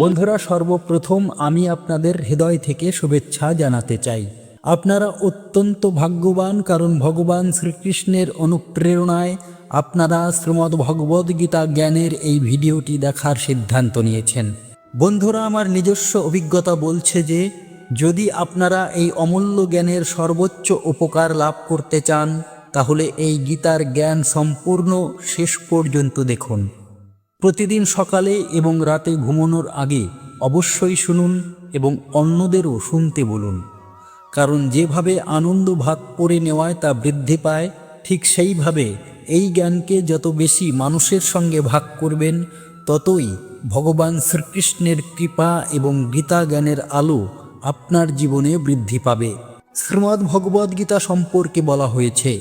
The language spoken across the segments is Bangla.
বন্ধুরা, সর্বপ্রথম আমি আপনাদের হৃদয় থেকে শুভেচ্ছা জানাতে চাই। আপনারা অত্যন্ত ভাগ্যবান, কারণ ভগবান শ্রীকৃষ্ণের অনুপ্রেরণায় আপনারা শ্রীমদ্ ভগবদ্গীতা জ্ঞানের এই ভিডিওটি দেখার সিদ্ধান্ত নিয়েছেন। বন্ধুরা, আমার নিজস্ব অভিজ্ঞতা বলছে যে, যদি আপনারা এই অমূল্য জ্ঞানের সর্বোচ্চ উপকার লাভ করতে চান, তাহলে এই গীতার জ্ঞান সম্পূর্ণ শেষ পর্যন্ত দেখুন। প্রতিদিন সকালে এবং রাতে ঘুমানোর আগে অবশ্যই শুনুন এবং অন্যদেরও শুনতে বলুন। কারণ যেভাবে আনন্দ ভাগ করে নেওয়ায় তা বৃদ্ধি পায়, ঠিক সেইভাবে এই জ্ঞানকে যত বেশি মানুষের সঙ্গে ভাগ করবেন, ততই ভগবান শ্রীকৃষ্ণের কৃপা এবং গীতা জ্ঞানের আলো আপনার জীবনে বৃদ্ধি পাবে। শ্রীমদ্ ভগবদ্গীতা সম্পর্কে বলা হয়েছে,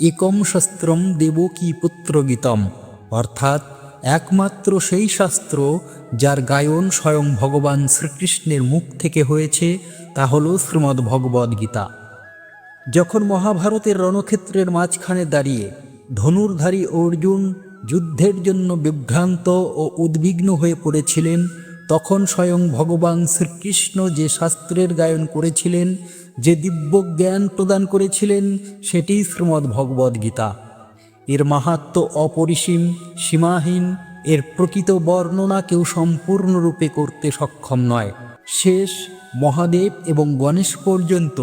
একম শস্ত্রম দেবকী পুত্র গীতম। অর্থাৎ একমাত্র সেই শাস্ত্র যার গায়ন স্বয়ং ভগবান শ্রীকৃষ্ণের মুখ থেকে হয়েছে, তা হল শ্রীমদ্ ভগবদ্গীতা যখন মহাভারতের রণক্ষেত্রের মাঝখানে দাঁড়িয়ে ধনুর্ধারী অর্জুন যুদ্ধের জন্য বিভ্রান্ত ও উদ্বিগ্ন হয়ে পড়েছিলেন, তখন স্বয়ং ভগবান শ্রীকৃষ্ণ যে শাস্ত্রের গায়ন করেছিলেন, যে দিব্য জ্ঞান প্রদান করেছিলেন, সেটি শ্রীমদ্ ভগবদ্গীতা এর মাহাত্ম অপরিসীম, সীমাহীন, এর প্রকৃত বর্ণনা কেউ সম্পূর্ণরূপে করতে সক্ষম নয়। শেষ, মহাদেব এবং গণেশ পর্যন্ত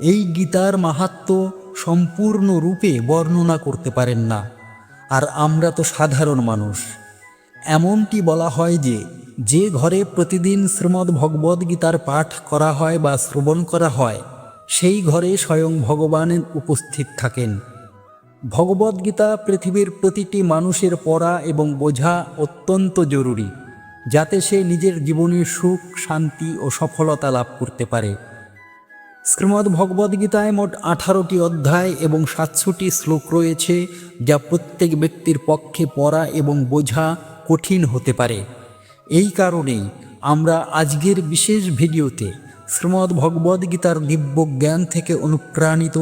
এই গীতার মাহাত্ম সম্পূর্ণরূপে বর্ণনা করতে পারেন না। আর আমরা তো সাধারণ মানুষ। এমনটি বলা হয় যে যে ঘরে প্রতিদিন শ্রীমদ্ ভগবদ্গীতার পাঠ করা হয় বা শ্রবণ করা হয়, সেই ঘরে স্বয়ং ভগবানের উপস্থিত থাকেন। ভগবদ্গীতা পৃথিবীর প্রতিটি মানুষের পড়া এবং বোঝা অত্যন্ত জরুরি, যাতে সে নিজের জীবনের সুখ, শান্তি ও সফলতা লাভ করতে পারে। শ্রীমদ্ ভগবদ্গীতায় মোট আঠারোটি অধ্যায় এবং সাতশোটি শ্লোক রয়েছে, যা প্রত্যেক ব্যক্তির পক্ষে পড়া এবং বোঝা কঠিন হতে পারে। এই কারণেই আমরা আজকের বিশেষ ভিডিওতে শ্রীমদ্ ভগবদ্গীতার দিব্য জ্ঞান থেকে অনুপ্রাণিত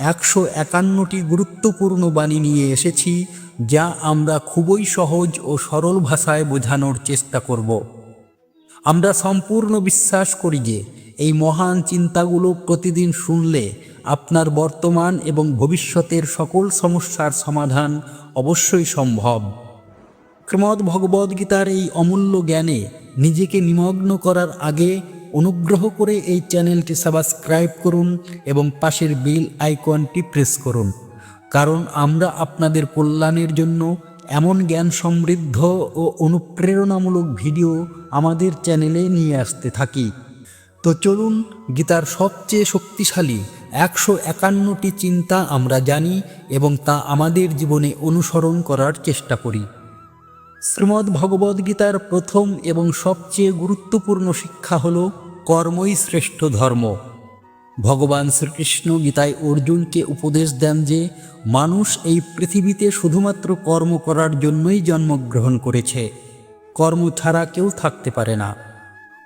একশো একান্নটি গুরুত্বপূর্ণ বাণী নিয়ে এসেছি, যা আমরা খুবই সহজ ও সরল ভাষায় বোঝানোর চেষ্টা করব। আমরা সম্পূর্ণ বিশ্বাস করি যে এই মহান চিন্তাগুলো প্রতিদিন শুনলে আপনার বর্তমান এবং ভবিষ্যতের সকল সমস্যার সমাধান অবশ্যই সম্ভব। শ্রীমদ্ ভগবদ্গীতার এই অমূল্য জ্ঞানে নিজেকে নিমগ্ন করার আগে অনুগ্রহ করে এই চ্যানেলটি সাবস্ক্রাইব করুন এবং পাশের বেল আইকনটি প্রেস করুন। কারণ আমরা আপনাদের কল্যাণের জন্য এমন জ্ঞান সমৃদ্ধ ও অনুপ্রেরণামূলক ভিডিও আমাদের চ্যানেলে নিয়ে আসতে থাকি। তো চলুন গীতার সবচেয়ে শক্তিশালী একশো একান্নটি চিন্তা আমরা জানি এবং তা আমাদের জীবনে অনুসরণ করার চেষ্টা করি। শ্রীমদ্ ভগবদ্গীতার প্রথম এবং সবচেয়ে গুরুত্বপূর্ণ শিক্ষা হল কর্মই শ্রেষ্ঠ ধর্ম। ভগবান শ্রীকৃষ্ণ গীতায় অর্জুনকে উপদেশ দেন যে মানুষ এই পৃথিবীতে শুধুমাত্র কর্ম করার জন্যই জন্মগ্রহণ করেছে। কর্ম ছাড়া কেউ থাকতে পারে না।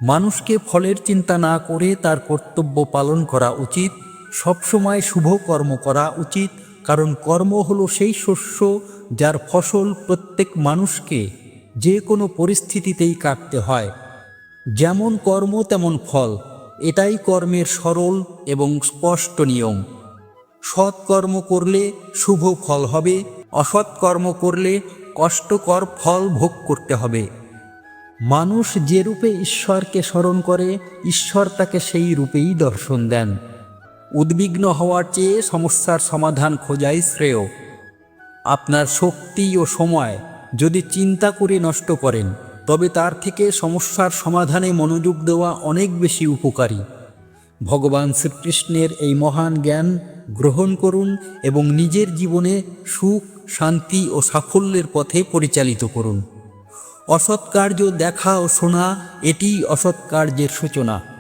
মানুষকে ফলের চিন্তা না করে তার কর্তব্য পালন করা উচিত, সবসময় শুভ কর্ম করা উচিত কারণ কর্ম হলো সেই শস্য যার ফসল প্রত্যেক মানুষকে যে কোনো পরিস্থিতিতেই কাটতে হয়। যেমন কর্ম, তেমন ফল। এটাই কর্মের সরল এবং স্পষ্ট নিয়ম। সৎ কর্ম করলে শুভ ফল হবে, অসৎ কর্ম করলে কষ্টকর ফল ভোগ করতে হবে। মানুষ যে রূপে ঈশ্বরকে স্মরণ করে, ঈশ্বর তাকে সেই রূপেই দর্শন দেন। উদ্বিগ্ন হওয়ার চেয়ে সমস্যার সমাধান খোঁজাই শ্রেয়। আপনার শক্তি ও সময় যদি চিন্তা করে নষ্ট করেন, তবে তার থেকে সমস্যার সমাধানে মনোযোগ দেওয়া অনেক বেশি উপকারী। ভগবান শ্রীকৃষ্ণের এই মহান জ্ঞান গ্রহণ করুন এবং নিজের জীবনে সুখ, শান্তি ও সাফল্যের পথে পরিচালিত করুন। অসৎ কার্য দেখা ও শোনা, এটিই অসৎ কার্যের সূচনা।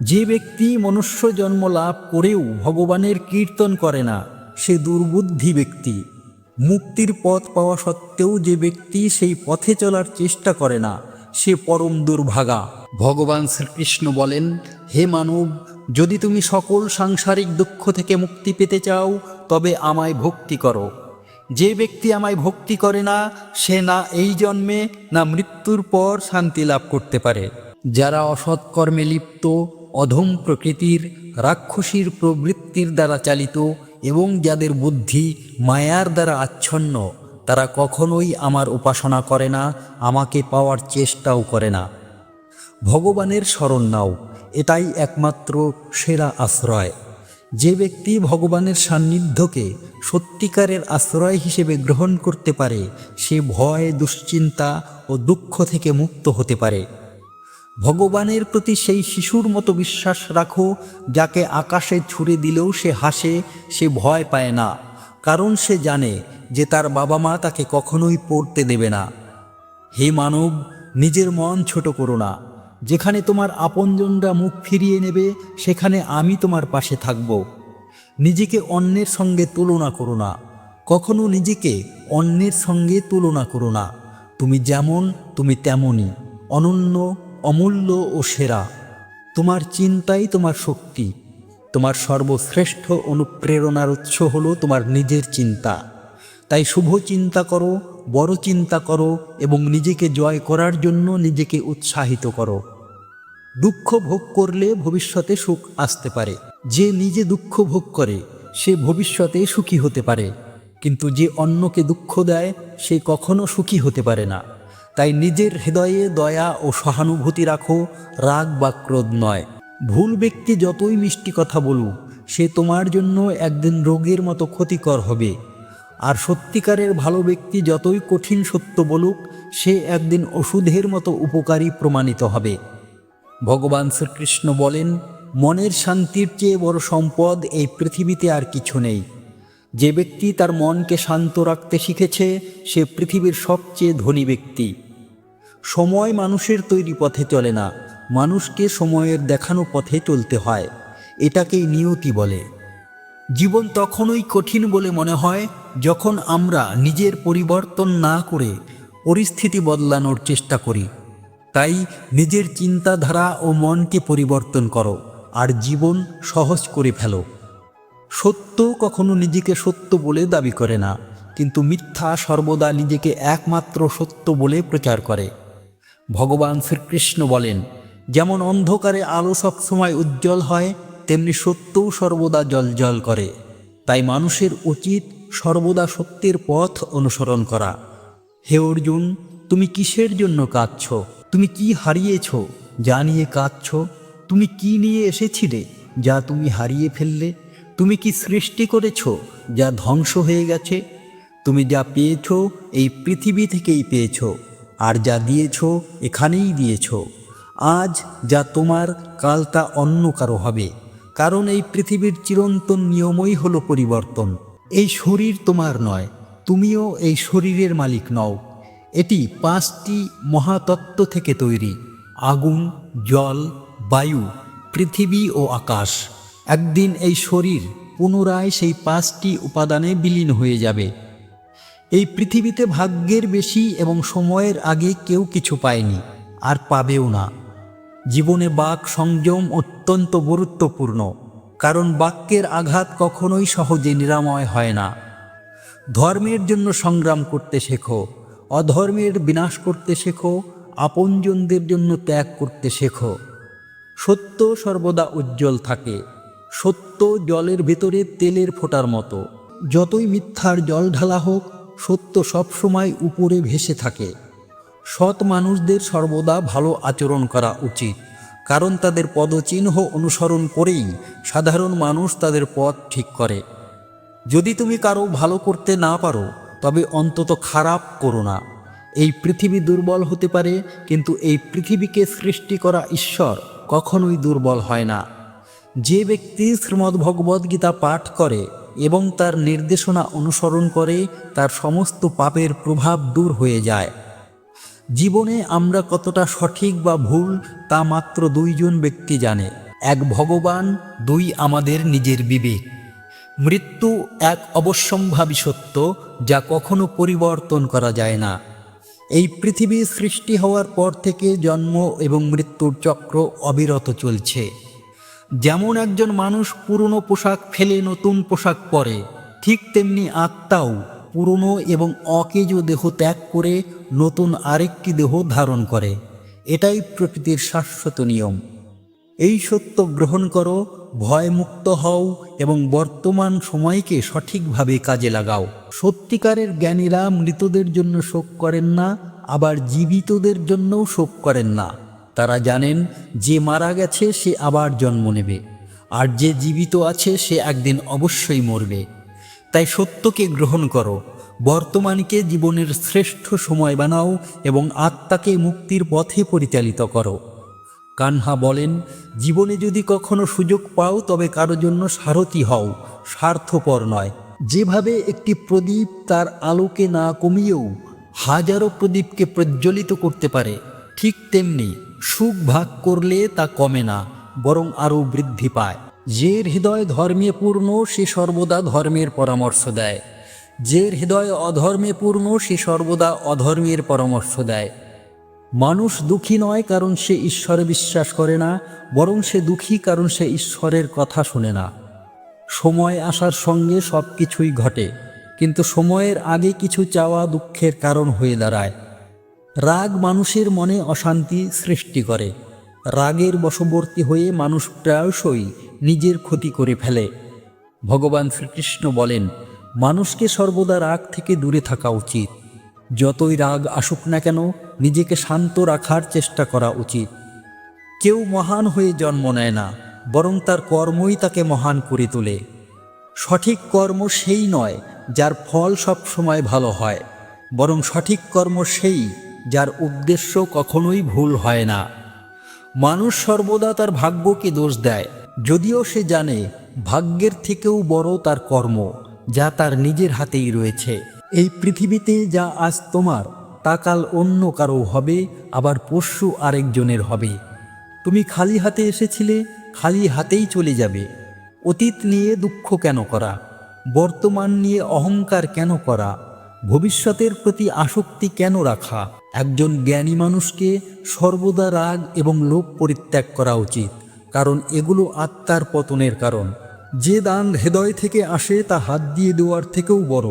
যে ব্যক্তি মনুষ্য জন্ম লাভ করেও ভগবানের কীর্তন করে না, সে দুর্বুদ্ধি ব্যক্তি। মুক্তির পথ পাওয়া সত্ত্বেও যে ব্যক্তি সেই পথে চলার চেষ্টা করে না, সে পরম দুর্ভাগা। ভগবান শ্রীকৃষ্ণ বলেন, হে মানব, যদি তুমি সকল সাংসারিক দুঃখ থেকে মুক্তি পেতে চাও, তবে আমায় ভক্তি করো। যে ব্যক্তি আমায় ভক্তি করে না, সে না এই জন্মে, না মৃত্যুর পর শান্তি লাভ করতে পারে। যারা অসৎকর্মে লিপ্ত অধম প্রকৃতির, রাক্ষসীর প্রবৃত্তির দ্বারা চালিত এবং যাদের বুদ্ধি মায়ার দ্বারা আচ্ছন্ন, তারা কখনোই আমার উপাসনা করে না, আমাকে পাওয়ার চেষ্টাও করে না। ভগবানের শরণ নাও, এটাই একমাত্র সেরা আশ্রয়। যে ব্যক্তি ভগবানের সান্নিধ্যকে সত্যিকারের আশ্রয় হিসেবে গ্রহণ করতে পারে, সে ভয়, দুশ্চিন্তা ও দুঃখ থেকে মুক্ত হতে পারে। ভগবানের প্রতি সেই শিশুর মতো বিশ্বাস রাখো, যাকে আকাশে ছুড়ে দিলেও সে হাসে, সে ভয় পায় না। কারণ সে জানে যে তার বাবা মা তাকে কখনোই পড়তে দেবে না। হে মানব, নিজের মন ছোট করো না। যেখানে তোমার আপনজনরা মুখ ফিরিয়ে নেবে, সেখানে আমি তোমার পাশে থাকব। নিজেকে অন্যের সঙ্গে তুলনা করো না। কখনো নিজেকে অন্যের সঙ্গে তুলনা করো না। তুমি যেমন, তুমি তেমনই। অনন্য অমূল্য ও সেরা। তোমার চিন্তাই তোমার শক্তি। তোমার সর্বশ্রেষ্ঠ অনুপ্রেরণার উৎস হলো তোমার নিজের চিন্তা। তাই শুভ চিন্তা করো, বড় চিন্তা করো এবং নিজেকে জয় করার জন্য নিজেকে উৎসাহিত করো। দুঃখ ভোগ করলে ভবিষ্যতে সুখ আসতে পারে। যে নিজে দুঃখ ভোগ করে, সে ভবিষ্যতে সুখী হতে পারে। কিন্তু যে অন্যকে দুঃখ দেয়, সে কখনো সুখী হতে পারে না। তাই নিজের হৃদয়ে দয়া ও সহানুভূতি রাখো, রাগ বা ক্রোধ নয়। ভুল ব্যক্তি যতই মিষ্টি কথা বলুক, সে তোমার জন্য একদিন রোগের মতো ক্ষতিকর হবে। আর সত্যিকারের ভালো ব্যক্তি যতই কঠিন সত্য বলুক, সে একদিন ওষুধের মতো উপকারী প্রমাণিত হবে। ভগবান শ্রীকৃষ্ণ বলেন, মনের শান্তির চেয়ে বড় সম্পদ এই পৃথিবীতে আর কিছু নেই। যে ব্যক্তি তার মনকে শান্ত রাখতে শিখেছে, সে পৃথিবীর সবচেয়ে ধনী ব্যক্তি। সময় মানুষের তৈরি পথে চলে না, মানুষকে সময়ের দেখানো পথে চলতে হয়, এটাকেই নিয়তি বলে। জীবন তখনই কঠিন বলে মনে হয় যখন আমরা নিজের পরিবর্তন না করে পরিস্থিতি বদলানোর চেষ্টা করি। তাই নিজের চিন্তাধারা ও মনকে পরিবর্তন করো, আর জীবন সহজ করে ফেলো। সত্য কখনো নিজেকে সত্য বলে দাবি করে না, কিন্তু মিথ্যা সর্বদা নিজেকে একমাত্র সত্য বলে প্রচার করে। ভগবান শ্রীকৃষ্ণ বলেন, যেমন অন্ধকারে আলো সবসময় উজ্জ্বল হয়, তেমনি সত্যও সর্বদা জলজল করে। তাই মানুষের উচিত সর্বদা সত্যের পথ অনুসরণ করা। হে অর্জুন, তুমি কিসের জন্য কাঁদছ? তুমি কি হারিয়েছ? যা নিয়ে কাঁদছ? তুমি কি নিয়ে এসেছিলে? যা তুমি হারিয়ে ফেললে? তুমি কি সৃষ্টি করেছ? যা ধ্বংস হয়ে গেছে? তুমি যা পেয়েছ, এই পৃথিবী থেকেই পেয়েছ। আর যা দিয়েছ, এখানেই দিয়েছ। আজ যা তোমার, কাল তা অন্য কারও হবে। কারণ এই পৃথিবীর চিরন্তন নিয়মই হলো পরিবর্তন। এই শরীর তোমার নয়, তুমিও এই শরীরের মালিক নও। এটি পাঁচটি মহাতত্ত্ব থেকে তৈরি, আগুন, জল, বায়ু, পৃথিবী ও আকাশ। একদিন এই শরীর পুনরায় সেই পাঁচটি উপাদানে বিলীন হয়ে যাবে। এই পৃথিবীতে ভাগ্যের বেশি এবং সময়ের আগে কেউ কিছু পায়নি, আর পাবেও না। জীবনে বাক সংযম অত্যন্ত গুরুত্বপূর্ণ, কারণ বাক্যের আঘাত কখনোই সহজে নিরাময় হয় না। ধর্মের জন্য সংগ্রাম করতে শেখো, অধর্মের বিনাশ করতে শেখো, আপনজনদের জন্য ত্যাগ করতে শেখো। সত্য সর্বদা উজ্জ্বল থাকে, সত্য জলের ভেতরে তেলের ফোঁটার মতো। যতই মিথ্যার জল ঢালা হোক সত্য সবসময় উপরে ভেসে থাকে। সৎ মানুষদের সর্বদা ভালো আচরণ করা উচিত, কারণ তাদের পদচিহ্ন অনুসরণ করেই সাধারণ মানুষ তাদের পথ ঠিক করে। যদি তুমি কারও ভালো করতে না পারো, তবে অন্তত খারাপ করো না। এই পৃথিবী দুর্বল হতে পারে, কিন্তু এই পৃথিবীকে সৃষ্টি করা ঈশ্বর কখনোই দুর্বল হয় না। যে ব্যক্তি শ্রীমদ্ ভগবদ্ গীতা পাঠ করে এবং তার নির্দেশনা অনুসরণ করে তার সমস্ত পাপের প্রভাব দূর হয়ে যায়। জীবনে আমরা কতটা সঠিক বা ভুল তা মাত্র দুইজন ব্যক্তি জানে। এক ভগবান, দুই আমাদের নিজের বিবেক। মৃত্যু এক অবশ্যম্ভাবী সত্য যা কখনো পরিবর্তন করা যায় না। এই পৃথিবী সৃষ্টি হওয়ার পর থেকে জন্ম এবং মৃত্যুর চক্র অবিরত চলছে। যেমন একজন মানুষ পুরনো পোশাক ফেলে নতুন পোশাক পরে, ঠিক তেমনি আত্মাও পুরনো এবং অকেজ দেহ ত্যাগ করে নতুন আরেকটি দেহ ধারণ করে। এটাই প্রকৃতির শাশ্বত নিয়ম। এই সত্য গ্রহণ করো, ভয়মুক্ত হও এবং বর্তমান সময়কে সঠিকভাবে কাজে লাগাও। সত্যিকারের জ্ঞানীরা মৃতদের জন্য শোক করেন না, আবার জীবিতদের জন্যও শোক করেন না। তারা জানেন, যে মারা গেছে সে আবার জন্ম নেবে, আর যে জীবিত আছে সে একদিন অবশ্যই মরবে। তাই সত্যকে গ্রহণ করো, বর্তমানকে জীবনের শ্রেষ্ঠ সময় বানাও এবং আত্মাকে মুক্তির পথে পরিচালিত করো। কানহা বলেন, জীবনে যদি কখনো সুযোগ পাও তবে কারও জন্য সারথি হও, স্বার্থপর নয়। যেভাবে একটি প্রদীপ তার আলোকে না কমিয়েও হাজারো প্রদীপকে প্রজ্বলিত করতে পারে, ঠিক তেমনি সুখ ভাগ করলে তা কমে না, বরং আরও বৃদ্ধি পায়। যে হৃদয় ধর্মে পূর্ণ, সে সর্বদা ধর্মের পরামর্শ দেয়। যে হৃদয় অধর্মে পূর্ণ, সে সর্বদা অধর্মের পরামর্শ দেয়। মানুষ দুঃখী নয় কারণ সে ঈশ্বরে বিশ্বাস করে না, বরং সে দুঃখী কারণ সে ঈশ্বরের কথা শোনে না। সময় আসার সঙ্গে সব কিছুই ঘটে, কিন্তু সময়ের আগে কিছু চাওয়া দুঃখের কারণ হয়ে দাঁড়ায়। রাগ মানুষের মনে অশান্তি সৃষ্টি করে। রাগের বশবর্তী হয়ে মানুষ প্রায়শই নিজের ক্ষতি করে ফেলে। ভগবান শ্রীকৃষ্ণ বলেন, মানুষকে সর্বদা রাগ থেকে দূরে থাকা উচিত। যতই রাগ আসুক না কেন, নিজেকে শান্ত রাখার চেষ্টা করা উচিত। কেউ মহান হয়ে জন্ম নেয় না, বরং তার কর্মই তাকে মহান করে তোলে। সঠিক কর্ম সেই নয়, যার ফল সব সময় ভালো হয়। বরং সঠিক কর্ম সেই যার উদ্দেশ্য কখনোই ভুল হয় না। মানুষ সর্বদা তার ভাগ্যকে দোষ দেয়। যদিও সে জানে, ভাগ্যের থেকেও বড় তার কর্ম, যা তার নিজের হাতেই রয়েছে। এই পৃথিবীতে যা আজ তোমার, তা কাল অন্য কারও হবে, আবার পরশু আরেকজনের হবে। তুমি খালি হাতে এসেছিলে, খালি হাতেই চলে যাবে। অতীত নিয়ে দুঃখ কেন করা? বর্তমান নিয়ে অহংকার কেন করা? ভবিষ্যতের প্রতি আসক্তি কেন রাখা? একজন জ্ঞানী মানুষকে সর্বদা রাগ এবং লোভ পরিত্যাগ করা উচিত, কারণ এগুলো আত্মার পতনের কারণ। যে দান হৃদয় থেকে আসে তা হাত দিয়ে দেওয়ার থেকেও বড়।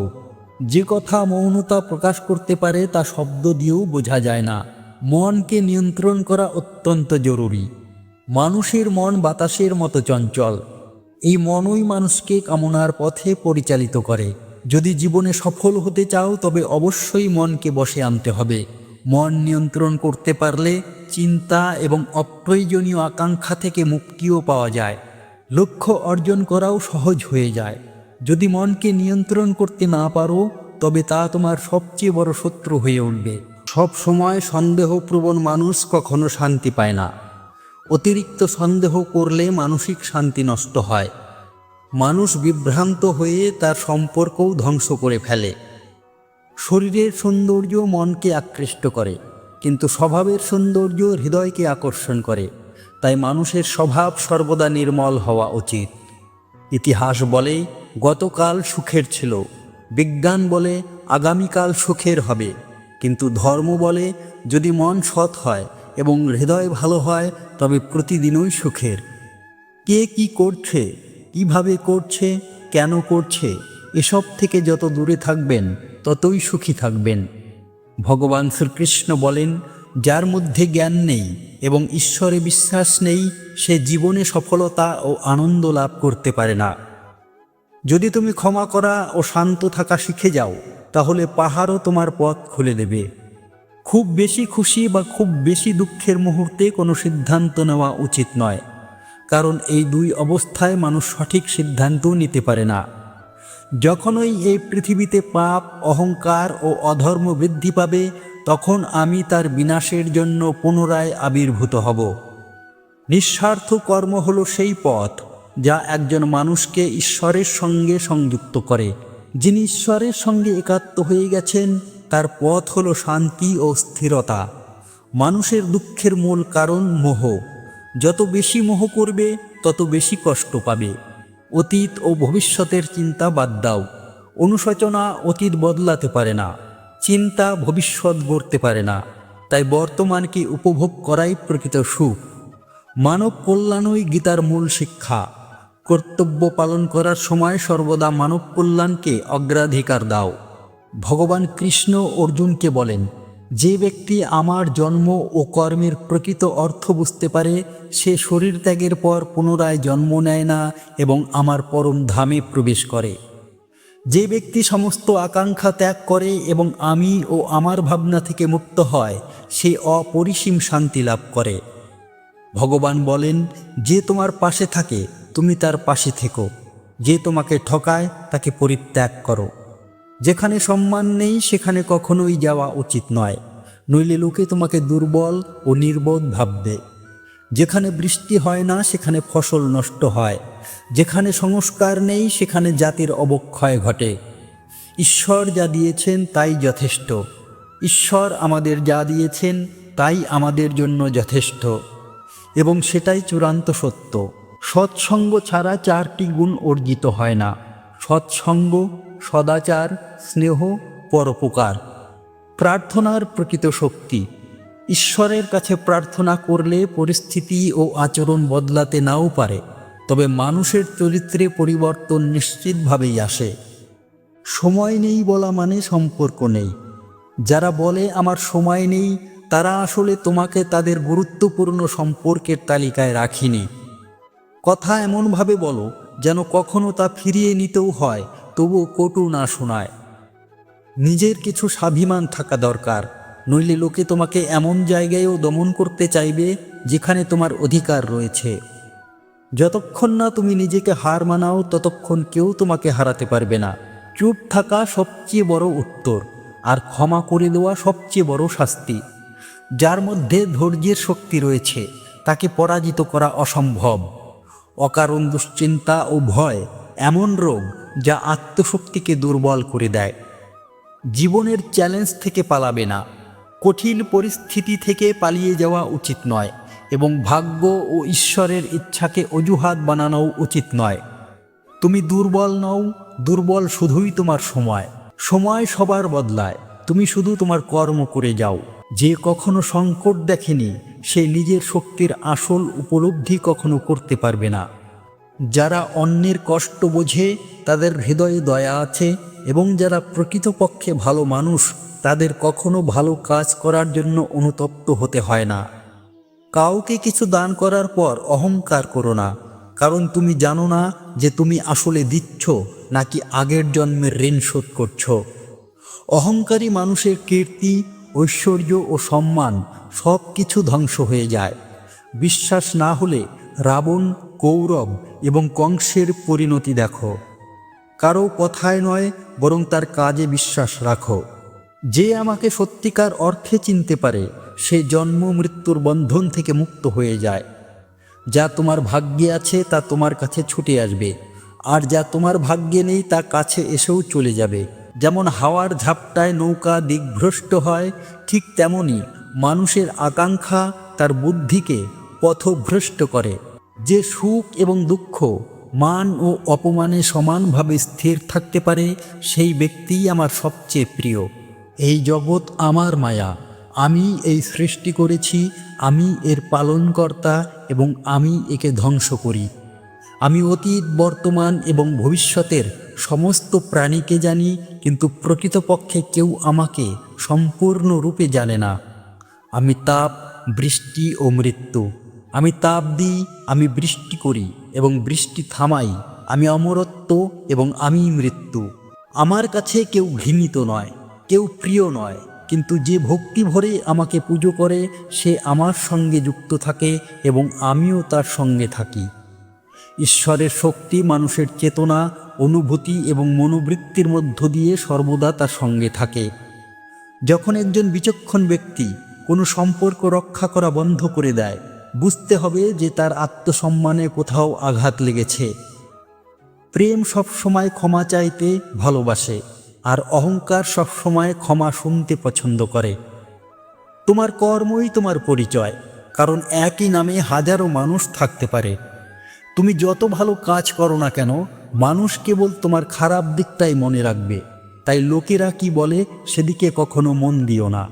যে কথা মৌনতা প্রকাশ করতে পারে তা শব্দ দিয়েও বোঝা যায় না। মনকে নিয়ন্ত্রণ করা অত্যন্ত জরুরি। মানুষের মন বাতাসের মতো চঞ্চল। এই মনই মানুষকে কামনার পথে পরিচালিত করে। যদি জীবনে সফল হতে চাও, তবে অবশ্যই মনকে বসে আনতে হবে। মন নিয়ন্ত্রণ করতে পারলে চিন্তা এবং অপ্রয়োজনীয় আকাঙ্ক্ষা থেকে মুক্তিও পাওয়া যায়। লক্ষ্য অর্জন করাও সহজ হয়ে যায়। যদি মনকে নিয়ন্ত্রণ করতে না পারো, তবে তা তোমার সবচেয়ে বড় শত্রু হয়ে উঠবে। সব সময় সন্দেহপ্রবণ মানুষ কখনো শান্তি পায় না। অতিরিক্ত সন্দেহ করলে মানসিক শান্তি নষ্ট হয়। মানুষ বিভ্রান্ত হয়ে তার সম্পর্কও ধ্বংস করে ফেলে। শরীরের সৌন্দর্য মনকে আকৃষ্ট করে, কিন্তু স্বভাবের সৌন্দর্য হৃদয়কে আকর্ষণ করে। তাই মানুষের স্বভাব সর্বদা নির্মল হওয়া উচিত। ইতিহাস বলে, গতকাল সুখের ছিল, বিজ্ঞান বলে, আগামীকাল সুখের হবে। কিন্তু ধর্ম বলে, যদি মন সৎ হয় এবং হৃদয় ভালো হয়, তবে প্রতিদিনই সুখের। কে কি করছে? কীভাবে করছে, কেন করছে, এসব থেকে যত দূরে থাকবেন, ততই সুখী থাকবেন। ভগবান শ্রীকৃষ্ণ বলেন, যার মধ্যে জ্ঞান নেই এবং ঈশ্বরে বিশ্বাস নেই, সে জীবনে সফলতা ও আনন্দ লাভ করতে পারে না। যদি তুমি ক্ষমা করা ও শান্ত থাকা শিখে যাও, তাহলে পাহাড়ও তোমার পথ খুলে দেবে। খুব বেশি খুশি বা খুব বেশি দুঃখের মুহূর্তে কোনো সিদ্ধান্ত নেওয়া উচিত নয়। কারণ এই দুই অবস্থায় মানুষ সঠিক সিদ্ধান্ত নিতে পারে না। যখনই এই পৃথিবীতে পাপ, অহংকার ও অধর্ম বৃদ্ধি পাবে, তখন আমি তার বিনাশের জন্য পুনরায় আবির্ভূত হব। নিঃস্বার্থ কর্ম হলো সেই পথ যা একজন মানুষকে ঈশ্বরের সঙ্গে সংযুক্ত করে। যিনি ঈশ্বরের সঙ্গে একাত্ম হয়ে গেছেন, তার পথ হলো শান্তি ও স্থিরতা। মানুষের দুঃখের মূল কারণ মোহ। যত বেশি মোহ করবে, তত বেশি কষ্ট পাবে। অতীত ও ভবিষ্যতের চিন্তা বাদ দাও। অনুশোচনা অতীত বদলাতে পারে না। চিন্তা ভবিষ্যৎ গড়তে পারে না। তাই বর্তমানকে উপভোগ করাই প্রকৃত সুখ। মানব কল্যাণই গীতার মূল শিক্ষা। কর্তব্য পালন করার সময় সর্বদা মানব কল্যাণকে অগ্রাধিকার দাও। ভগবান কৃষ্ণ অর্জুনকে বলেন যে ব্যক্তি আমার জন্ম ও কর্মের প্রকৃত অর্থ বুঝতে পারে, সে শরীর ত্যাগের পর পুনরায় জন্ম নেয় না এবং আমার পরম ধামে প্রবেশ করে। যে ব্যক্তি সমস্ত আকাঙ্ক্ষা ত্যাগ করে এবং আমি ও আমার ভাবনা থেকে মুক্ত হয়, সে অপরিসীম শান্তি লাভ করে। ভগবান বলেন, যে তোমার পাশে থাকে, তুমি তার পাশে থেকো। যে তোমাকে ঠকায়, তাকে পরিত্যাগ করো। যেখানে সম্মান নেই, সেখানে কখনোই যাওয়া উচিত নয়। নইলে লোকে তোমাকে দুর্বল ও নির্বোধ ভাববে। যেখানে বৃষ্টি হয় না, সেখানে ফসল নষ্ট হয়। যেখানে সংস্কার নেই, সেখানে জাতির অবক্ষয় ঘটে। ঈশ্বর যা দিয়েছেন, তাই যথেষ্ট। ঈশ্বর আমাদের যা দিয়েছেন, তাই আমাদের জন্য যথেষ্ট। এবং সেটাই চূড়ান্ত সত্য। সৎসঙ্গ ছাড়া চারটি গুণ অর্জিত হয় না। সৎসঙ্গ সদাচার, স্নেহ, পরোপকার। প্রার্থনার প্রকৃত শক্তি। ঈশ্বরের কাছে প্রার্থনা করলে পরিস্থিতি ও আচরণ বদলাতে নাও পারে, তবে মানুষের চরিত্রে পরিবর্তন নিশ্চিতভাবেই আসে। সময় নেই বলা মানে সম্পর্ক নেই। যারা বলে, আমার সময় নেই, তারা আসলে তোমাকে তাদের গুরুত্বপূর্ণ সম্পর্কের তালিকায় রাখিনি। কথা এমনভাবে বলো, যেন কখনো তা ফিরিয়ে নিতেও হয় তবু কটু না শোনায়। নিজের কিছু স্বাভিমান থাকা দরকার, নইলে লোকে তোমাকে এমন জায়গায়ও দমন করতে চাইবে যেখানে তোমার অধিকার রয়েছে। যতক্ষণ না তুমি নিজেকে হার মানাও, ততক্ষণ কেউ তোমাকে হারাতে পারবে না। চুপ থাকা সবচেয়ে বড় উত্তর, আর ক্ষমা করে দেওয়া সবচেয়ে বড় শাস্তি। যার মধ্যে ধৈর্যের শক্তি রয়েছে, তাকে পরাজিত করা অসম্ভব। অকারণ দুশ্চিন্তা ও ভয় এমন রোগ যা আত্মশক্তিকে দুর্বল করে দেয়। জীবনের চ্যালেঞ্জ থেকে পালাবে না, কঠিন পরিস্থিতি থেকে পালিয়ে যাওয়া উচিত নয় এবং ভাগ্য ও ঈশ্বরের ইচ্ছাকে অজুহাত বানানোও উচিত নয়। তুমি দুর্বল নও, দুর্বল শুধুই তোমার সময়। সময় সবার বদলায়, তুমি শুধু তোমার কর্ম করে যাও। যে কখনো সংকট দেখেনি, সে নিজের শক্তির আসল উপলব্ধি কখনো করতে পারবে না। যারা অন্যের কষ্ট বোঝে, তাদের হৃদয়ে দয়া আছে এবং যারা প্রকৃতপক্ষে ভালো মানুষ, তাদের কখনো ভালো কাজ করার জন্য অনুতপ্ত হতে হয় না। কাউকে কিছু দান করার পর অহংকার করো না, কারণ তুমি জানো না যে তুমি আসলে দিচ্ছ নাকি আগের জন্মের ঋণ শোধ করছ। অহংকারী মানুষের কীর্তি, ঐশ্বর্য ও সম্মান সব কিছু ধ্বংস হয়ে যায়। বিশ্বাস না হলে রাবণ কৌরব এবং কংসের পরিণতি দেখো। কারও কথায় নয়, বরং তার কাজে বিশ্বাস রাখো। যে আমাকে সত্যিকার অর্থে চিনতে পারে, সে জন্ম মৃত্যুর বন্ধন থেকে মুক্ত হয়ে যায়। যা তোমার ভাগ্যে আছে, তা তোমার কাছে ছুটে আসবে। আর যা তোমার ভাগ্যে নেই, তা কাছে এসেও চলে যাবে। যেমন হাওয়ার ঝাপটায় নৌকা দিকভ্রষ্ট হয়, ঠিক তেমনি মানুষের আকাঙ্ক্ষা তার বুদ্ধিকে পথভ্রষ্ট করে। যে সুখ এবং দুঃখ মান ও অপমানে সমানভাবে স্থির থাকতে পারে, সেই ব্যক্তিই আমার সবচেয়ে প্রিয়। এই জগৎ আমার মায়া। আমি এই সৃষ্টি করেছি, আমি এর পালনকর্তা এবং আমি একে ধ্বংস করি। আমি অতীত, বর্তমান এবং ভবিষ্যতের সমস্ত প্রাণীকে জানি, কিন্তু প্রকৃতপক্ষে কেউ আমাকে সম্পূর্ণরূপে জানে না। আমি তাপ, বৃষ্টি ও মৃত্যু। আমি তাপ দিই, আমি বৃষ্টি করি এবং বৃষ্টি থামাই, আমি অমরত্ব এবং আমি মৃত্যু। আমার কাছে কেউ ঘৃণিত নয়, কেউ প্রিয় নয়, কিন্তু যে ভক্তি ভরে আমাকে পুজো করে, সে আমার সঙ্গে যুক্ত থাকে এবং আমিও তার সঙ্গে থাকি। ঈশ্বরের শক্তি মানুষের চেতনা, অনুভূতি এবং মনোবৃত্তির মধ্য দিয়ে সর্বদা তার সঙ্গে থাকে। যখন একজন বিচক্ষণ ব্যক্তি কোনো সম্পর্ক রক্ষা করা বন্ধ করে দেয় বুঝতে হবে যে তার আত্মসম্মানে কোথাও আঘাত লেগেছে। প্রেম সবসময় ক্ষমা চাইতে ভালোবাসে, আর অহংকার সবসময় ক্ষমা শুনতে পছন্দ করে। তোমার কর্মই তোমার পরিচয়, কারণ একই নামে হাজারো মানুষ থাকতে পারে। তুমি যত ভালো কাজ করো না কেন, মানুষ কেবল তোমার খারাপ দিকটাই মনে রাখবে। তাই লোকেরা কি বলে, সেদিকে কখনো মন দিও না।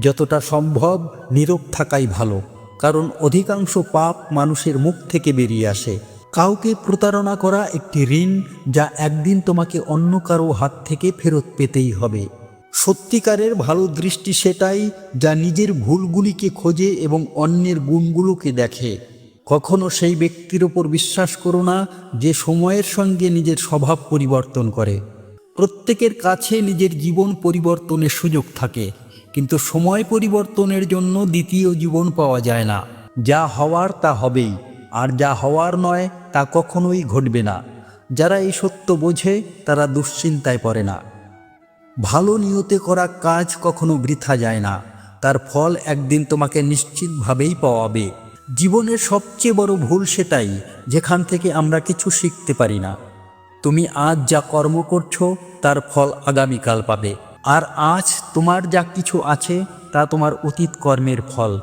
যতটা সম্ভব নীরব থাকাই ভালো। কারণ অধিকাংশ পাপ মানুষের মুখ থেকে বেরিয়ে আসে। কাউকে প্রতারণা করা একটি ঋণ যা একদিন তোমাকে অন্য কারও হাত থেকে ফেরত পেতেই হবে। সত্যিকারের ভালো দৃষ্টি সেটাই যা নিজের ভুলগুলিকে খোঁজে এবং অন্যের গুণগুলোকে দেখে। কখনো সেই ব্যক্তির ওপর বিশ্বাস করো না যে সময়ের সঙ্গে নিজের স্বভাব পরিবর্তন করে। প্রত্যেকের কাছে নিজের জীবন পরিবর্তনের সুযোগ থাকে। কিন্তু সময় পরিবর্তনের জন্য দ্বিতীয় জীবন পাওয়া যায় না। যা হওয়ার তা হবেই, আর যা হওয়ার নয় তা কখনোই ঘটবে না। যারা এই সত্য বোঝে, তারা দুশ্চিন্তায় পড়ে না। ভালো নিয়তে করা কাজ কখনো বৃথা যায় না। তার ফল একদিন তোমাকে নিশ্চিতভাবেই পাওয়াবে। জীবনের সবচেয়ে বড় ভুল সেটাই, যেখান থেকে আমরা কিছু শিখতে পারি না। তুমি আজ যা কর্ম করছ, তার ফল আগামীকাল পাবে। আর আজ তোমার যা কিছু আছে, তা তোমার অতীত কর্মের ফল।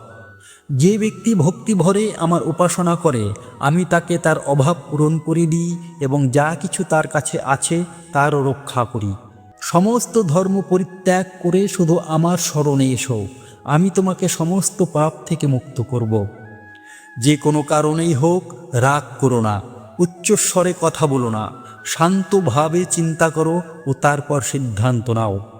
যে ব্যক্তি ভক্তি ভরে আমার উপাসনা করে, আমি তাকে তার অভাব পূরণ করে দিই এবং যা কিছু তার কাছে আছে, তারও রক্ষা করি। সমস্ত ধর্ম পরিত্যাগ করে শুধু আমার স্মরণে এসো, আমি তোমাকে সমস্ত পাপ থেকে মুক্ত করব। যে কোনো কারণেই হোক, রাগ করো না উচ্চস্বরে কথা বলো না শান্তভাবে চিন্তা করো ও তারপর সিদ্ধান্ত নাও।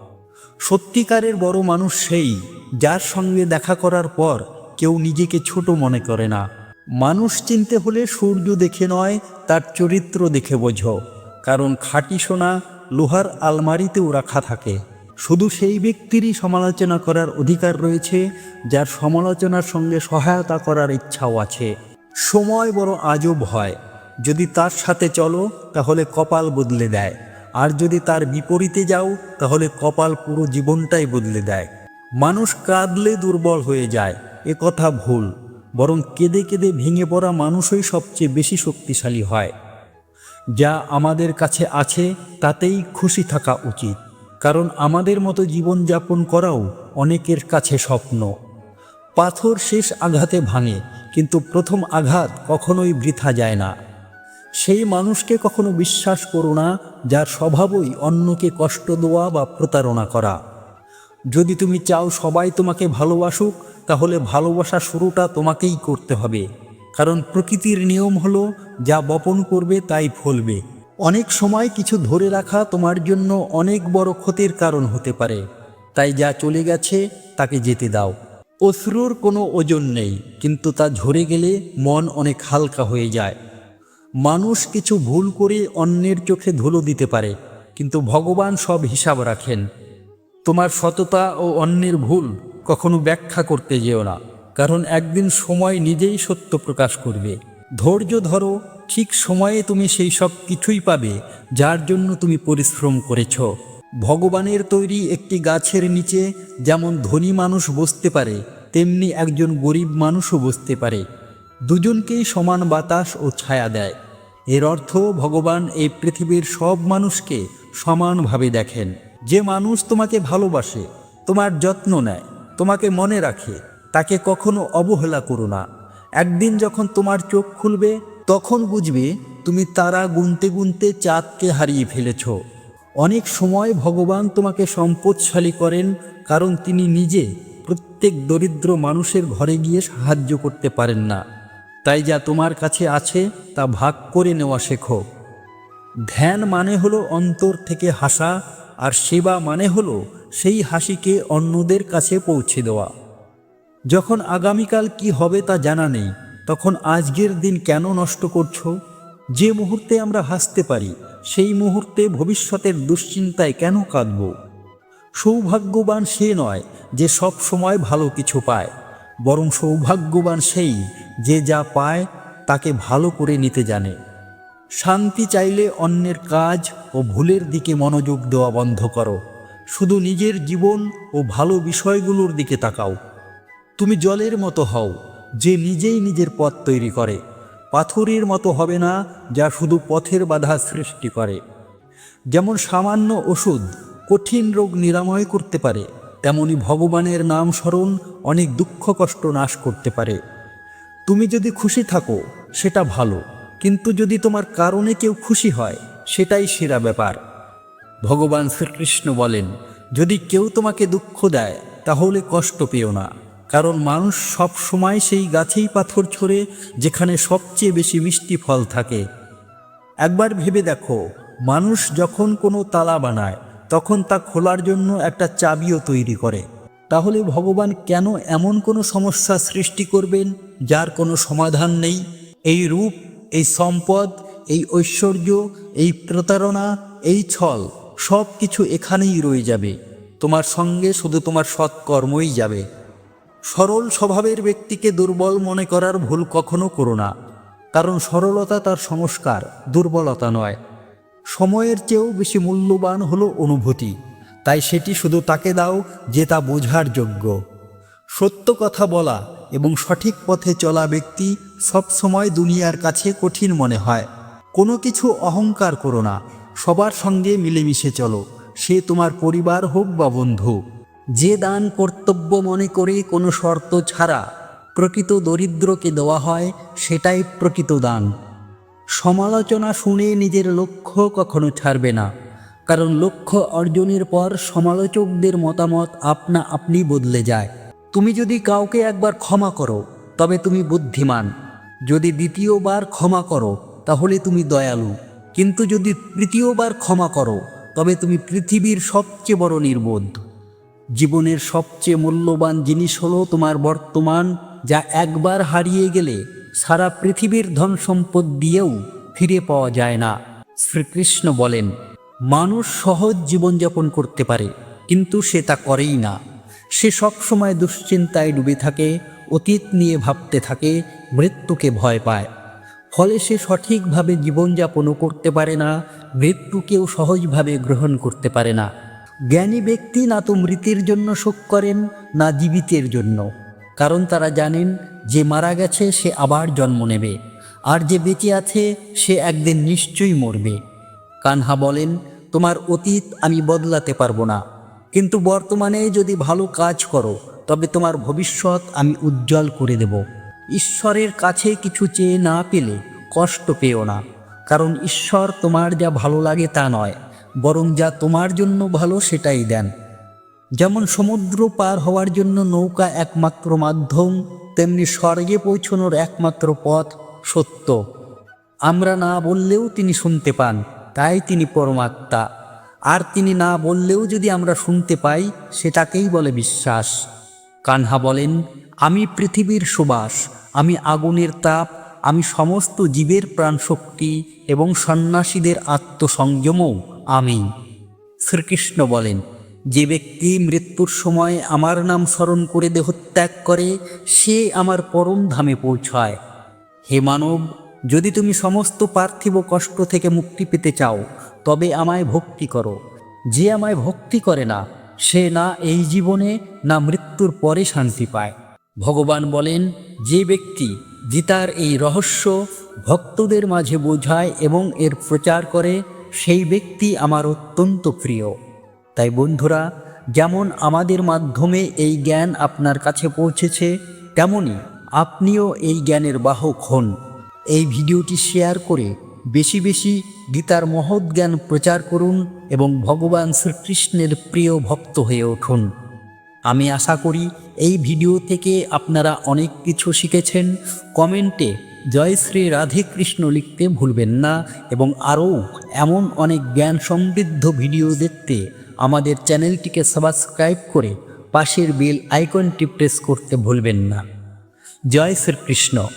সত্যিকারের বড় মানুষ সেই যার সঙ্গে দেখা করার পর কেউ নিজেকে ছোট মনে করে না। মানুষ চিনতে হলে সূর্য দেখে নয়, তার চরিত্র দেখে বোঝো। কারণ খাঁটি সোনা লোহার আলমারিতেও রাখা থাকে। শুধু সেই ব্যক্তিরই সমালোচনা করার অধিকার রয়েছে, যার সমালোচনার সঙ্গে সহায়তা করার ইচ্ছাও আছে। সময় বড় আজব হয়। যদি তার সাথে চলো, তাহলে কপাল বদলে দেয়। আর যদি তার বিপরীতে যাও, তাহলে কপাল পুরো জীবনটাই বদলে দেয়। মানুষ কাঁদলে দুর্বল হয়ে যায়, এ কথা ভুল। বরং কেঁদে কেঁদে ভেঙে পড়া মানুষই সবচেয়ে বেশি শক্তিশালী হয়। যা আমাদের কাছে আছে, তাতেই খুশি থাকা উচিত। কারণ আমাদের মতো জীবনযাপন করাও অনেকের কাছে স্বপ্ন। পাথর শেষ আঘাতে ভাঙে, কিন্তু প্রথম আঘাত কখনোই বৃথা যায় না। সেই মানুষকে কখনো বিশ্বাস করো না, যার স্বভাবই অন্যকে কষ্ট দেওয়া বা প্রতারণা করা। যদি তুমি চাও সবাই তোমাকে ভালোবাসুক, তাহলে ভালোবাসা শুরুটা তোমাকেই করতে হবে। কারণ প্রকৃতির নিয়ম হলো, যা বপন করবে তাই ফলবে। অনেক সময় কিছু ধরে রাখা তোমার জন্য অনেক বড় ক্ষতির কারণ হতে পারে। তাই যা চলে গেছে, তাকে যেতে দাও। অশ্রুর কোনো ওজন নেই, কিন্তু তা ঝরে গেলে মন অনেক হালকা হয়ে যায়। মানুষ কিছু ভুল করে অন্যের চোখে ধুলো দিতে পারে, কিন্তু ভগবান সব হিসাব রাখেন। তোমার সততা ও অন্যের ভুল কখনো ব্যাখ্যা করতে যেও না, কারণ একদিন সময় নিজেই সত্য প্রকাশ করবে। ধৈর্য ধরো, ঠিক সময়ে তুমি সেই সব কিছুই পাবে, যার জন্য তুমি পরিশ্রম করেছ। ভগবানের তৈরি একটি গাছের নিচে যেমন ধনী মানুষ বসতে পারে, তেমনি একজন গরিব মানুষও বসতে পারে। দুজনকেই সমান বাতাস ও ছায়া দেয়। এর অর্থ ভগবান এই পৃথিবীর সব মানুষকে সমানভাবে দেখেন। যে মানুষ তোমাকে ভালোবাসে, তোমার যত্ন নেয়, তোমাকে মনে রাখে, তাকে কখনো অবহেলা করো না। একদিন যখন তোমার চোখ খুলবে, তখন বুঝবে তুমি তারা গুনতে গুনতে চাঁদকে হারিয়ে ফেলেছ। অনেক সময় ভগবান তোমাকে সম্পদশালী করেন, কারণ তিনি নিজে প্রত্যেক দরিদ্র মানুষের ঘরে গিয়ে সাহায্য করতে পারেন না। তাই যা তোমার কাছে আছে, তা ভাগ করে নেওয়া শেখো। ধ্যান মানে হলো অন্তর থেকে হাসা, আর সেবা মানে হলো সেই হাসিকে অন্যদের কাছে পৌঁছে দেওয়া। যখন আগামীকাল কি হবে তা জানা নেই, তখন আজকের দিন কেন নষ্ট করছ? যে মুহূর্তে আমরা হাসতে পারি, সেই মুহূর্তে ভবিষ্যতের দুশ্চিন্তায় কেন কাঁদব? সৌভাগ্যবান সে নয় যে সব সময় ভালো কিছু পায়। বরং সৌভাগ্যবান সেই যে যা পায় তাকে ভালো করে নিতে জানে। শান্তি চাইলে অন্যের কাজ ও ভুলের দিকে মনোযোগ দেওয়া বন্ধ করো। শুধু নিজের জীবন ও ভালো বিষয়গুলোর দিকে তাকাও। তুমি জলের মতো হও, যে নিজেই নিজের পথ তৈরি করে। পাথরের মতো হবে না যা শুধু পথের বাধা সৃষ্টি করে। যেমন সামান্য ওষুধ কঠিন রোগ নিরাময় করতে পারে তেমনি ভগবানের নাম স্মরণ অনেক দুঃখ কষ্ট নাশ করতে পারে। তুমি যদি খুশি থাকো, সেটা ভালো, কিন্তু যদি তোমার কারণে কেউ খুশি হয়, সেটাই সেরা ব্যাপার। ভগবান শ্রীকৃষ্ণ বলেন, যদি কেউ তোমাকে দুঃখ দেয়, তাহলে কষ্ট পেও না, কারণ মানুষ সব সময় সেই গাছেই পাথর ছড়ে, যেখানে সবচেয়ে বেশি মিষ্টি ফল থাকে। একবার ভেবে দেখো, মানুষ যখন কোনো তালা বানায় তখন তা খোলার জন্য একটা চাবিও তৈরি করে। তাহলে ভগবান কেন এমন কোনো সমস্যা সৃষ্টি করবেন, যার কোনো সমাধান নেই? এই রূপ, এই সম্পদ, এই ঐশ্বর্য, এই প্রতারণা, এই ছল, সব কিছু এখানেই রয়ে যাবে। তোমার সঙ্গে শুধু তোমার সৎকর্মই যাবে। সরল স্বভাবের ব্যক্তিকে দুর্বল মনে করার ভুল কখনো করো না, কারণ সরলতা তার সংস্কার, দুর্বলতা নয়। সময়ের চেয়েও বেশি মূল্যবান হলো অনুভূতি। তাই সেটি শুধু তাকে দাও যে তা বোঝার যোগ্য। সত্য কথা বলা এবং সঠিক পথে চলা ব্যক্তি সবসময় দুনিয়ার কাছে কঠিন মনে হয়। কোনো কিছু অহংকার করো না, সবার সঙ্গে মিলেমিশে চলো, সে তোমার পরিবার হোক বা বন্ধু। যে দান কর্তব্য মনে করে কোনো শর্ত ছাড়া প্রকৃত দরিদ্রকে দেওয়া হয়, সেটাই প্রকৃত দান। সমালোচনা শুনে নিজের লক্ষ্য কখনো ছাড়বে না। কারণ লক্ষ্য অর্জনের পর সমালোচকদের মতামত আপনা আপনি বদলে যায়। তুমি যদি কাউকে একবার ক্ষমা করো, তবে তুমি বুদ্ধিমান। যদি দ্বিতীয়বার ক্ষমা করো, তাহলে তুমি দয়ালু। কিন্তু যদি তৃতীয়বার ক্ষমা করো, তবে তুমি পৃথিবীর সবচেয়ে বড় নির্বোধ। জীবনের সবচেয়ে মূল্যবান জিনিস হলো তোমার বর্তমান, যা একবার হারিয়ে গেলে সারা পৃথিবীর ধন সম্পদ দিয়েও ফিরে পাওয়া যায় না। শ্রীকৃষ্ণ বলেন, মানুষ সহজ জীবনযাপন করতে পারে, কিন্তু সে তা করেই না। সে সবসময় দুশ্চিন্তায় ডুবে থাকে, অতীত নিয়ে ভাবতে থাকে, মৃত্যুকে ভয় পায়। ফলে সে সঠিকভাবে জীবনযাপনও করতে পারে না, মৃত্যুকেও সহজভাবে গ্রহণ করতে পারে না। জ্ঞানী ব্যক্তি না তো মৃতের জন্য শোক করেন, না জীবিতের জন্য। কারণ তারা জানেন যে মারা গেছে সে আবার জন্ম নেবে, আর যে বেঁচে আছে সে একদিন নিশ্চয়ই মরবে। কানহা বলেন, তোমার অতীত আমি বদলাতে পারব না, কিন্তু বর্তমানে যদি ভালো কাজ করো, তবে তোমার ভবিষ্যৎ আমি উজ্জ্বল করে দেব। ঈশ্বরের কাছে কিছু চেয়ে না পেলে কষ্ট পেও না, কারণ ঈশ্বর তোমার যা ভালো লাগে তা নয়, বরং যা তোমার জন্য ভালো সেটাই দেন। যেমন সমুদ্র পার হওয়ার জন্য নৌকা একমাত্র মাধ্যম তেমনি স্বর্গে পৌঁছনোর একমাত্র পথ সত্য। আমরা না বললেও তিনি শুনতে পান, তাই তিনি পরমাত্মা। আর তিনি না বললেও যদি আমরা শুনতে পাই, সেটাকেই বলে বিশ্বাস। কানহা বলেন, আমি পৃথিবীর সুবাস, আমি আগুনের তাপ, আমি সমস্ত জীবের প্রাণশক্তি এবং সন্ন্যাসীদের আত্মসংযমও আমি। শ্রীকৃষ্ণ বলেন যে ব্যক্তি মৃত্যুর সময় আমার নাম স্মরণ করে দেহত্যাগ করে, সে আমার পরম ধামে পৌঁছায়। হে মানব, যদি তুমি সমস্ত পার্থিব কষ্ট থেকে মুক্তি পেতে চাও, তবে আমায় ভক্তি করো। যে আমায় ভক্তি করে না, সে না এই জীবনে, না মৃত্যুর পরে শান্তি পায়। ভগবান বলেন, যে ব্যক্তি গীতার এই রহস্য ভক্তদের মাঝে বোঝায় এবং এর প্রচার করে, সেই ব্যক্তি আমার অত্যন্ত প্রিয়। তাই বন্ধুরা, যেমন আমাদের মাধ্যমে এই জ্ঞান আপনার কাছে পৌঁছেছে, তেমনি আপনিও এই জ্ঞানের বাহক হন। এই ভিডিওটি শেয়ার করে বেশি বেশি গীতার মহৎ জ্ঞান প্রচার করুন এবং ভগবান শ্রীকৃষ্ণের প্রিয় ভক্ত হয়ে উঠুন। আমি আশা করি এই ভিডিও থেকে আপনারা অনেক কিছু শিখেছেন। কমেন্টে জয় শ্রী রাধে কৃষ্ণ লিখতে ভুলবেন না এবং আরও এমন অনেক জ্ঞান সমৃদ্ধ ভিডিও দেখতে আমাদের চ্যানেলটিকে সাবস্ক্রাইব করে পাশের বেল আইকনটি প্রেস করতে ভুলবেন না। জয় শ্রীকৃষ্ণ।